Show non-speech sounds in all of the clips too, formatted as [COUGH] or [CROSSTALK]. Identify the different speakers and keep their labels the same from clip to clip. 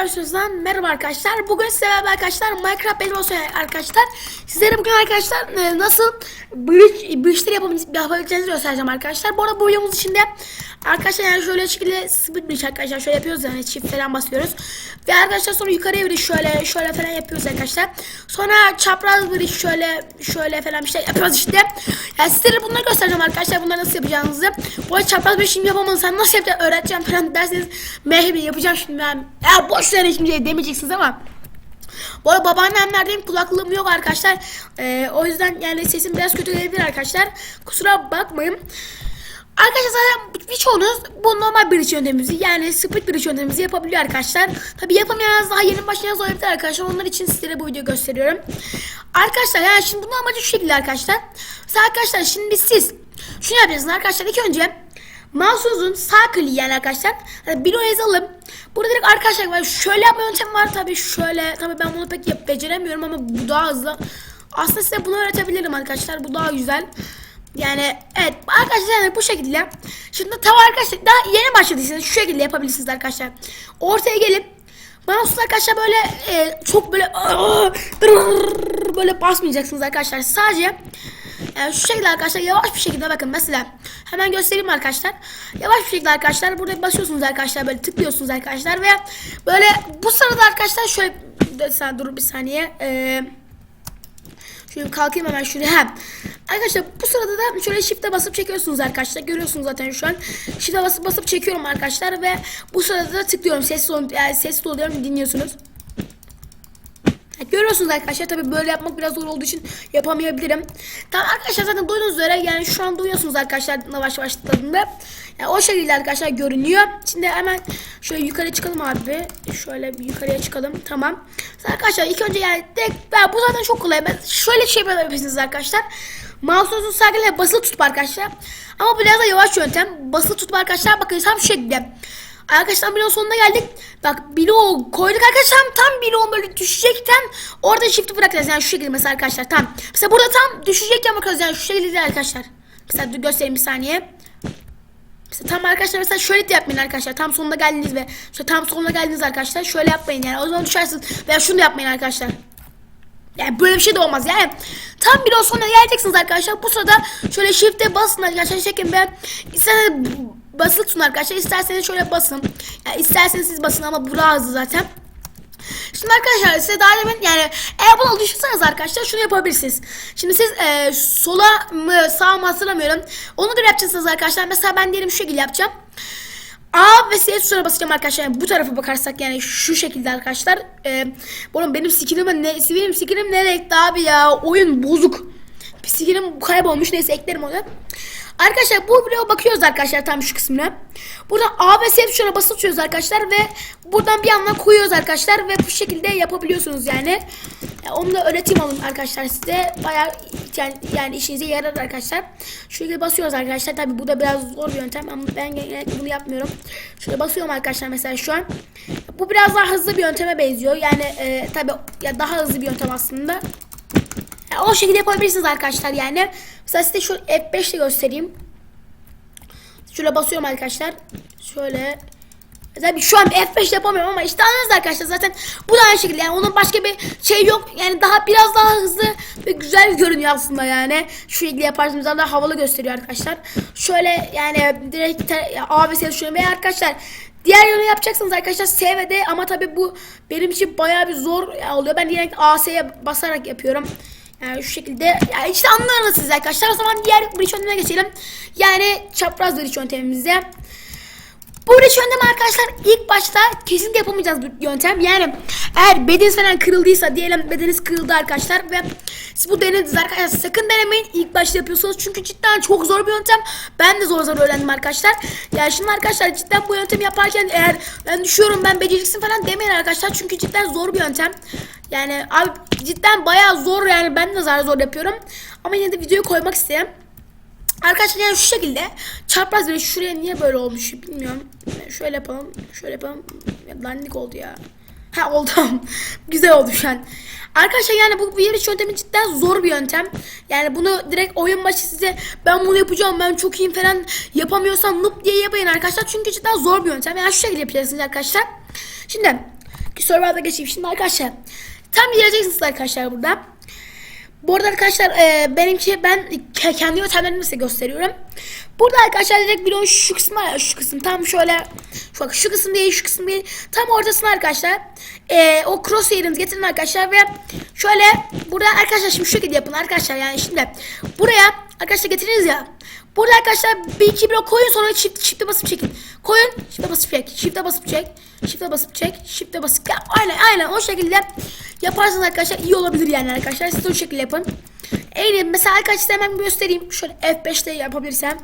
Speaker 1: Arkadaşlar merhaba arkadaşlar. Bugün size arkadaşlar Minecraft olsun arkadaşlar. Sizlere bugün arkadaşlar e, nasıl bridge, bridge'leri yapabil- yapabileceğinizi göstereceğim arkadaşlar. Bu arada bu videomuz içinde arkadaşlar yani şöyle şekilde split bridge arkadaşlar şöyle yapıyoruz yani çift falan basıyoruz. Ve arkadaşlar sonra yukarıya bridge şöyle şöyle falan yapıyoruz arkadaşlar. Sonra çapraz bridge şöyle şöyle falan bir şey yapıyoruz işte. Yani sizlere bunları göstereceğim arkadaşlar. Bunları nasıl yapacağınızı. Bu arada çapraz bridge şimdi yapamam. Sen nasıl yapacaksın öğreteceğim falan derseniz mehbi yapacağım şimdi ben. Ya boş ver şimdi şey demeyeceksiniz ama. Bu arada babaannemlerdeyim kulaklığım yok arkadaşlar. Ee, o yüzden yani sesim biraz kötü gelebilir arkadaşlar. Kusura bakmayın. Arkadaşlar zaten birçoğunuz bu normal bridge yöntemimizi yani split bridge yöntemimizi yapabiliyor arkadaşlar. Tabi yapamayanlar daha yeni başlayan olabilir arkadaşlar. Onlar için sizlere bu videoyu gösteriyorum. Arkadaşlar yani şimdi bunun amacı şu şekilde arkadaşlar. Mesela arkadaşlar şimdi siz şunu yapacaksınız arkadaşlar ilk önce Mouse'unuzun sağ kliği yani arkadaşlar. Hani bilo yazalım. Burada direkt arkadaşlar var. Şöyle yapma yöntemi var tabii şöyle. Tabii ben bunu pek yap beceremiyorum ama bu daha hızlı. Aslında size bunu öğretebilirim arkadaşlar. Bu daha güzel. Yani evet arkadaşlar yani bu şekilde. Şimdi tabi arkadaşlar daha yeni başladıysanız şu şekilde yapabilirsiniz arkadaşlar. Ortaya gelip Mouse'la arkadaşlar böyle e, çok böyle böyle basmayacaksınız arkadaşlar. Sadece yani şu şekilde arkadaşlar yavaş bir şekilde bakın mesela hemen göstereyim arkadaşlar. Yavaş bir şekilde arkadaşlar burada basıyorsunuz arkadaşlar böyle tıklıyorsunuz arkadaşlar ve böyle bu sırada arkadaşlar şöyle sen dur bir saniye. Eee Şöyle kalkayım hemen şuraya. Arkadaşlar bu sırada da şöyle shift'e basıp çekiyorsunuz arkadaşlar. Görüyorsunuz zaten şu an. Shift'e basıp basıp çekiyorum arkadaşlar ve bu sırada da tıklıyorum. Ol yani sesli oluyorum dinliyorsunuz. Ya Görüyorsunuz arkadaşlar tabi böyle yapmak biraz zor olduğu için yapamayabilirim. Tamam arkadaşlar zaten duyduğunuz üzere yani şu an duyuyorsunuz arkadaşlar yavaş yavaş tıkladığında. Yani o şekilde arkadaşlar görünüyor. Şimdi hemen şöyle yukarı çıkalım abi. Şöyle bir yukarıya çıkalım. Tamam. Arkadaşlar ilk önce yani direkt, ben, bu zaten çok kolay. Ben şöyle şey yapabilirsiniz arkadaşlar. Mouse'unuzun sadece basılı tutup arkadaşlar. Ama biraz da yavaş yöntem. Basılı tutup arkadaşlar bakın tam şu şekilde. Arkadaşlar bloğun sonuna geldik. Bak bloğu koyduk arkadaşlar tam bloğun böyle düşecekken orada shift'i bırakacağız yani şu şekilde mesela arkadaşlar tam. Mesela burada tam düşecekken bakıyoruz yani şu şekilde arkadaşlar. Mesela göstereyim bir saniye. Mesela tam arkadaşlar mesela şöyle de yapmayın arkadaşlar. Tam sonuna geldiniz ve işte tam sonuna geldiniz arkadaşlar. Şöyle yapmayın yani. O zaman düşersiniz. Veya şunu da yapmayın arkadaşlar. Yani böyle bir şey de olmaz yani. Tam o sonuna geleceksiniz arkadaşlar. Bu sırada şöyle shift'e basın arkadaşlar. Çekin ve isterseniz basılı tutun arkadaşlar. İsterseniz şöyle basın. Yani isterseniz siz basın ama bu hızlı zaten. Şimdi arkadaşlar size daha demin yani eğer bunu düşünseniz arkadaşlar şunu yapabilirsiniz. Şimdi siz e, sola mı sağa mı hatırlamıyorum. Onu da yapacaksınız arkadaşlar. Mesela ben diyelim şu şekilde yapacağım. A ve S tuşuna basacağım arkadaşlar. Yani bu tarafa bakarsak yani şu şekilde arkadaşlar. Ee, oğlum benim skillime ne, benim skillim nereye ekti abi ya? Oyun bozuk. Skillim kaybolmuş. Neyse eklerim onu. Arkadaşlar bu videoya bakıyoruz arkadaşlar tam şu kısmına. Buradan A ve S tuşuna basılı tutuyoruz arkadaşlar ve buradan bir yandan koyuyoruz arkadaşlar ve bu şekilde yapabiliyorsunuz yani. yani onu da öğreteyim alın arkadaşlar size. Bayağı yani, yani işinize yarar arkadaşlar. Şöyle basıyoruz arkadaşlar. Tabi bu da biraz zor bir yöntem ama ben genellikle bunu yapmıyorum. Şöyle basıyorum arkadaşlar mesela şu an. Bu biraz daha hızlı bir yönteme benziyor. Yani e, tabi ya daha hızlı bir yöntem aslında. O şekilde yapabilirsiniz arkadaşlar yani. Mesela size şu F5 ile göstereyim. Şöyle basıyorum arkadaşlar. Şöyle. Mesela şu an F5 yapamıyorum ama işte anladınız arkadaşlar. Zaten bu da aynı şekilde. Yani onun başka bir şey yok. Yani daha biraz daha hızlı ve güzel görünüyor aslında yani. Şu şekilde yaparsanız daha havalı gösteriyor arkadaşlar. Şöyle yani direkt A ve S veya arkadaşlar diğer yönü yapacaksınız arkadaşlar. S ve D ama tabi bu benim için bayağı bir zor oluyor. Ben direkt A S'ye basarak yapıyorum yani şu şekilde. Yani işte anladınız siz arkadaşlar. O zaman diğer bridge yöntemine geçelim. Yani çapraz bridge yöntemimize bu yöntemi arkadaşlar ilk başta kesinlikle yapamayacağız bir yöntem. Yani eğer bedeniz falan kırıldıysa diyelim bedeniniz kırıldı arkadaşlar ve siz bu denediniz arkadaşlar sakın denemeyin ilk başta yapıyorsunuz çünkü cidden çok zor bir yöntem. Ben de zor zor öğrendim arkadaşlar. Yani şimdi arkadaşlar cidden bu yöntemi yaparken eğer ben düşüyorum ben beceriksin falan demeyin arkadaşlar çünkü cidden zor bir yöntem. Yani abi cidden bayağı zor yani ben de zar zor yapıyorum. Ama yine de videoyu koymak istedim. Arkadaşlar yani şu şekilde çapraz böyle şuraya niye böyle olmuş bilmiyorum. Şöyle yapalım. Şöyle yapalım. Ya, dandik oldu ya. Ha oldu. [LAUGHS] Güzel oldu şu an. Arkadaşlar yani bu bir yarış yöntemi cidden zor bir yöntem. Yani bunu direkt oyun başı size ben bunu yapacağım ben çok iyiyim falan yapamıyorsam noob diye yapayın arkadaşlar. Çünkü cidden zor bir yöntem. Yani şu şekilde yapacaksınız arkadaşlar. Şimdi Survival'da geçeyim. Şimdi arkadaşlar tam geleceksiniz arkadaşlar burada. Bu arada arkadaşlar e, benimki ben ke- kendi yöntemlerimi size gösteriyorum. Burada arkadaşlar direkt videonun şu kısmı şu kısım. Tam şöyle şu bak şu kısım değil şu kısım değil. Tam ortasına arkadaşlar e, o crosshair'ınızı getirin arkadaşlar ve şöyle burada arkadaşlar şimdi şu şekilde yapın arkadaşlar. Yani şimdi buraya arkadaşlar getiriniz ya burada arkadaşlar bir iki blok koyun sonra çift çifte basıp çekin. Koyun çifte basıp çek çifte basıp çek çifte basıp çek çifte basıp ya, aynen aynen o şekilde yaparsanız arkadaşlar iyi olabilir yani arkadaşlar. Siz de o şekilde yapın. En iyi mesela arkadaşlar hemen göstereyim. Şöyle F5'te yapabilirsem.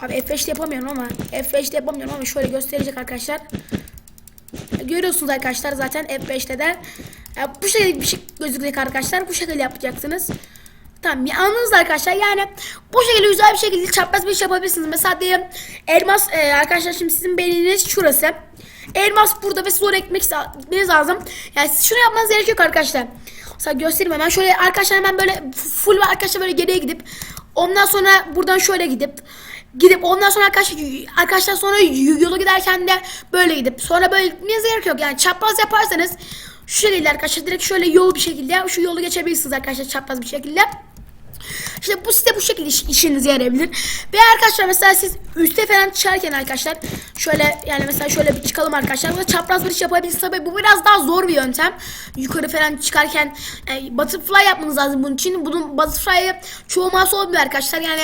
Speaker 1: Abi F5'te yapamıyorum ama F5'te yapamıyorum ama şöyle gösterecek arkadaşlar. Görüyorsunuz arkadaşlar zaten F5'te de. Bu şekilde bir şey gözükecek arkadaşlar. Bu şekilde yapacaksınız. Tamam ya anladınız arkadaşlar yani bu şekilde güzel bir şekilde çapraz bir iş yapabilirsiniz. Mesela diyelim elmas e, arkadaşlar şimdi sizin beliniz şurası. Elmas burada ve zor ekmek ekmeniz lazım. Yani siz şunu yapmanız gerekiyor arkadaşlar. Mesela göstereyim hemen şöyle arkadaşlar hemen böyle full ve arkadaşlar böyle geriye gidip ondan sonra buradan şöyle gidip gidip ondan sonra arkadaşlar arkadaşlar sonra yola giderken de böyle gidip sonra böyle gitmenize gerek yok yani çapraz yaparsanız şu şekilde arkadaşlar direkt şöyle yol bir şekilde şu yolu geçebilirsiniz arkadaşlar çapraz bir şekilde. İşte bu size bu şekilde iş, işinize yarayabilir. Ve arkadaşlar mesela siz üste falan çıkarken arkadaşlar şöyle yani mesela şöyle bir çıkalım arkadaşlar. Burada çapraz bir iş yapabilirsiniz. Tabii bu biraz daha zor bir yöntem. Yukarı falan çıkarken yani butterfly yapmanız lazım bunun için. Bunun butterfly'ı çoğu mouse olmuyor arkadaşlar. Yani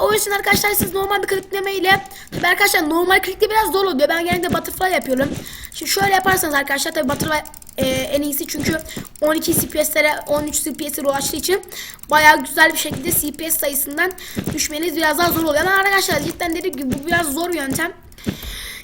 Speaker 1: o yüzden arkadaşlar siz normal bir klikleme ile tabii arkadaşlar normal klikte biraz zor oluyor. Ben genelde butterfly yapıyorum. Şimdi şöyle yaparsanız arkadaşlar tabii butterfly e, en iyisi çünkü 12 CPS'lere 13 CPS'lere ulaştığı için bayağı güzel bir şekilde CPS sayısından düşmeniz biraz daha zor oluyor. Ama arkadaşlar cidden dediğim gibi bu biraz zor bir yöntem.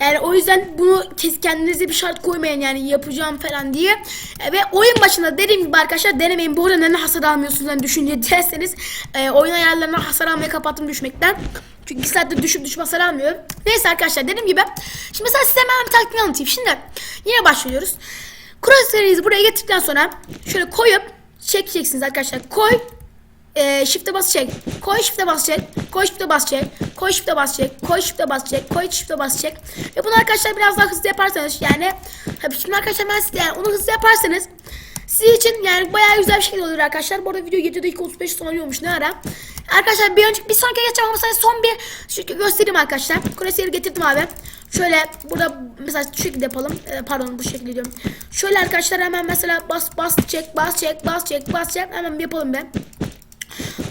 Speaker 1: Yani o yüzden bunu kendinize bir şart koymayın yani yapacağım falan diye. E, ve oyun başında dediğim gibi arkadaşlar denemeyin. Bu arada neden hasar almıyorsunuz yani düşünce derseniz e, oyun ayarlarına hasar almayı kapattım düşmekten. Çünkü 2 saattir düşüp düşüp hasar almıyorum. Neyse arkadaşlar dediğim gibi. Şimdi mesela size hemen bir taktik anlatayım. Şimdi yine başlıyoruz. Crosshair'inizi buraya getirdikten sonra şöyle koyup çekeceksiniz arkadaşlar. Koy e, shift'e bas çek. Koy shift'e bas çek. Koy shift'e bas çek. Koy shift'e bas çek. Koy shift'e bas çek. Koy shift'e bas çek. Ve bunu arkadaşlar biraz daha hızlı yaparsanız yani tabii şimdi arkadaşlar ben size yani onu hızlı yaparsanız sizin için yani bayağı güzel bir şekilde olur arkadaşlar. Bu arada video 7 dakika 35 sanıyormuş ne ara. Arkadaşlar bir önceki bir sonraki geçeceğim ama sadece son bir şu göstereyim arkadaşlar. Crosshair'ı getirdim abi. Şöyle burada mesela şu şekilde yapalım. Ee, pardon bu şekilde diyorum. Şöyle arkadaşlar hemen mesela bas bas çek bas çek bas çek bas çek hemen bir yapalım be.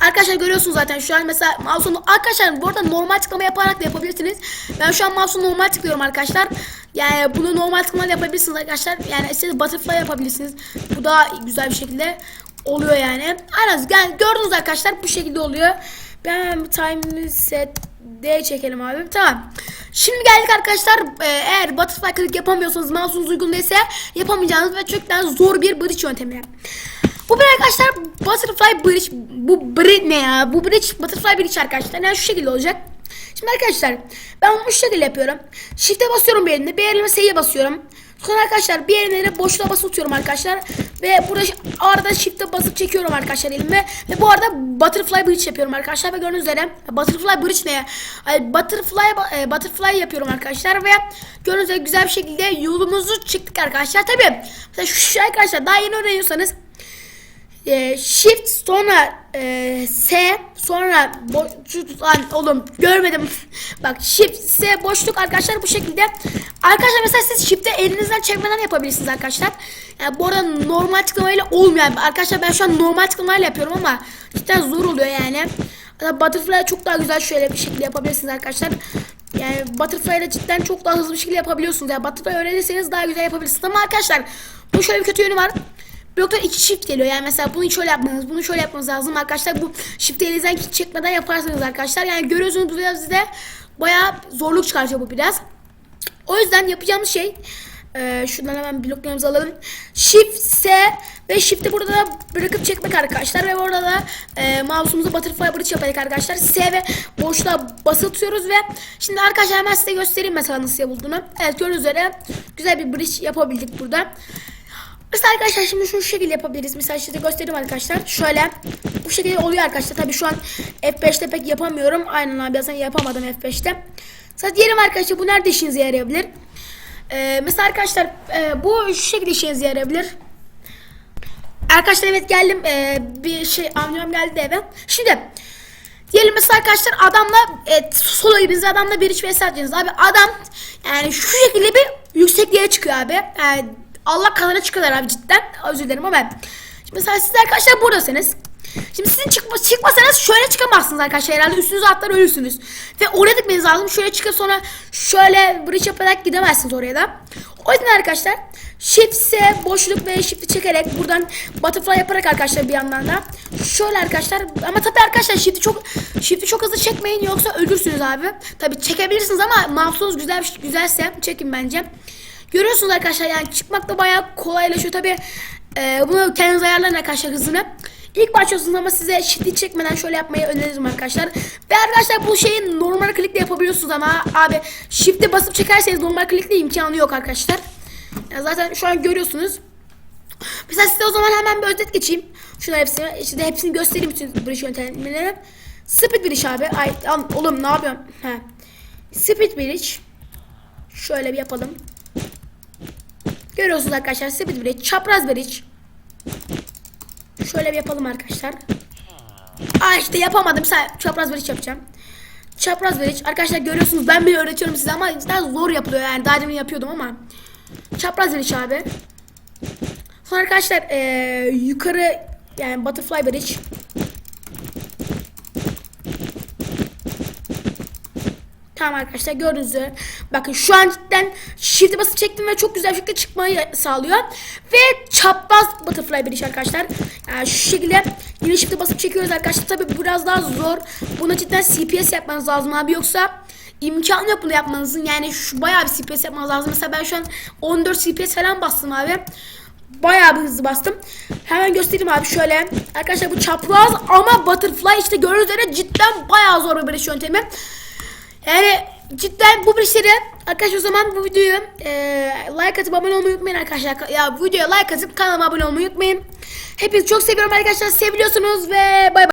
Speaker 1: Arkadaşlar görüyorsunuz zaten şu an mesela mouse'un arkadaşlar bu arada normal tıklama yaparak da yapabilirsiniz. Ben şu an mouse'u normal tıklıyorum arkadaşlar. Yani bunu normal tıklama yapabilirsiniz arkadaşlar. Yani istediğiniz butterfly yapabilirsiniz. Bu daha güzel bir şekilde oluyor yani. Aynen yani gördünüz arkadaşlar bu şekilde oluyor. Ben time set D çekelim abi. Tamam. Şimdi geldik arkadaşlar. Ee, eğer butterfly klik yapamıyorsanız mouse'unuz uygun değilse yapamayacağınız ve çok zor bir bridge yöntemi. Bu bir arkadaşlar butterfly bridge bu bridge ne ya? Bu bridge butterfly bridge arkadaşlar. Yani şu şekilde olacak. Şimdi arkadaşlar ben şu şekilde yapıyorum. Shift'e basıyorum bir elime, bir basıyorum. Sonra arkadaşlar bir de boşluğa basıp tutuyorum arkadaşlar. Ve burada arada shift'e basıp çekiyorum arkadaşlar elime. Ve bu arada butterfly bridge yapıyorum arkadaşlar. Ve gördüğünüz üzere butterfly bridge ne ya? Butterfly e, butterfly yapıyorum arkadaşlar. Ve gördüğünüz üzere güzel bir şekilde yolumuzu çıktık arkadaşlar. Tabi mesela şu arkadaşlar daha yeni öğreniyorsanız e, shift sonra e, S sonra boşluk lan oğlum görmedim. Bak shift S boşluk arkadaşlar bu şekilde. Arkadaşlar mesela siz shift'e elinizden çekmeden yapabilirsiniz arkadaşlar. Yani bu arada normal tıklamayla olmuyor. Arkadaşlar ben şu an normal tıklamayla yapıyorum ama cidden zor oluyor yani. Butterfly çok daha güzel şöyle bir şekilde yapabilirsiniz arkadaşlar. Yani butterfly ile cidden çok daha hızlı bir şekilde yapabiliyorsunuz. Yani butterfly öğrenirseniz daha güzel yapabilirsiniz. Ama arkadaşlar bu şöyle bir kötü yönü var Bloklar iki shift geliyor. Yani mesela bunu şöyle yapmanız bunu şöyle yapmanız lazım. Arkadaşlar bu shift elinizden çekmeden yaparsanız arkadaşlar. Yani görüyorsunuz bu biraz size bayağı zorluk çıkartıyor bu biraz. O yüzden yapacağımız şey e, şuradan hemen bloklarımızı alalım. Shift S ve shift'i burada da bırakıp çekmek arkadaşlar. Ve orada da e, mouse'umuzu butterfly bridge yapalım arkadaşlar S ve boşluğa basılı tutuyoruz ve şimdi arkadaşlar hemen size göstereyim mesela nasıl yapıldığını. Evet gördüğünüz üzere güzel bir bridge yapabildik burada Mesela arkadaşlar şimdi şu şekilde yapabiliriz. Mesela size göstereyim arkadaşlar. Şöyle bu şekilde oluyor arkadaşlar. Tabii şu an F5'te pek yapamıyorum. Aynen abi zaten yapamadım F5'te. Mesela diyelim arkadaşlar bu nerede işinize yarayabilir? Ee, mesela arkadaşlar e, bu şu şekilde işinize yarayabilir. Arkadaşlar evet geldim. Ee, bir şey amcam geldi eve. Şimdi diyelim mesela arkadaşlar adamla e, solo gibi adamla bir iç atacaksınız. Abi adam yani şu şekilde bir yüksekliğe çıkıyor abi. Yani Allah kanına çıkıyorlar abi cidden. Özür dilerim ama. Şimdi mesela siz arkadaşlar buradasınız. Şimdi sizin çıkma, çıkmasanız şöyle çıkamazsınız arkadaşlar herhalde üstünüze atlar ölürsünüz. Ve oraya gitmeniz lazım. Şöyle çıkıp sonra şöyle bridge yaparak gidemezsiniz oraya da. O yüzden arkadaşlar shift ise boşluk ve shift'i çekerek buradan butterfly yaparak arkadaşlar bir yandan da şöyle arkadaşlar ama tabii arkadaşlar shift'i çok shift'i çok hızlı çekmeyin yoksa ölürsünüz abi. Tabii çekebilirsiniz ama mouse'unuz güzel güzelse çekin bence. Görüyorsunuz arkadaşlar yani çıkmak da bayağı kolaylaşıyor tabii. E, bunu kendiniz ayarlayın arkadaşlar hızını. İlk başlıyorsunuz ama size shift'i çekmeden şöyle yapmayı öneririm arkadaşlar. Ve arkadaşlar bu şeyi normal klikle yapabiliyorsunuz ama abi shift'e basıp çekerseniz normal klikle imkanı yok arkadaşlar. Ya zaten şu an görüyorsunuz. Mesela size o zaman hemen bir özet geçeyim. Şuna hepsini, işte hepsini göstereyim bütün bridge yöntemleri. Speed bridge abi. Ay oğlum ne yapıyorum? He. Speed bridge. Şöyle bir yapalım. Görüyorsunuz arkadaşlar speed bridge, çapraz bridge. Şöyle bir yapalım arkadaşlar. Aa işte yapamadım. Çapraz bridge yapacağım. Çapraz bridge. Arkadaşlar görüyorsunuz ben bile öğretiyorum size ama cidden zor yapılıyor yani. Daha demin yapıyordum ama. Çapraz bridge abi. Sonra arkadaşlar eee, yukarı yani butterfly bridge. Tamam arkadaşlar gördüğünüz üzere. Bakın şu an cidden shift'e basıp çektim ve çok güzel bir şekilde çıkmayı sağlıyor. Ve çapraz butterfly bridge arkadaşlar. Yani şu şekilde yine shift'e basıp çekiyoruz arkadaşlar. Tabi biraz daha zor. Buna cidden CPS yapmanız lazım abi yoksa imkanı yok bunu yapmanızın. Yani şu bayağı bir CPS yapmanız lazım. Mesela ben şu an 14 CPS falan bastım abi. Bayağı bir hızlı bastım. Hemen göstereyim abi şöyle. Arkadaşlar bu çapraz ama butterfly işte gördüğünüz üzere cidden bayağı zor bir bridge yöntemi. Yani cidden bu bridge'leri arkadaşlar o zaman bu videoyu e, like atıp abone olmayı unutmayın arkadaşlar. Ya videoya like atıp kanalıma abone olmayı unutmayın. Hepinizi çok seviyorum arkadaşlar. Seviyorsunuz ve bay bay.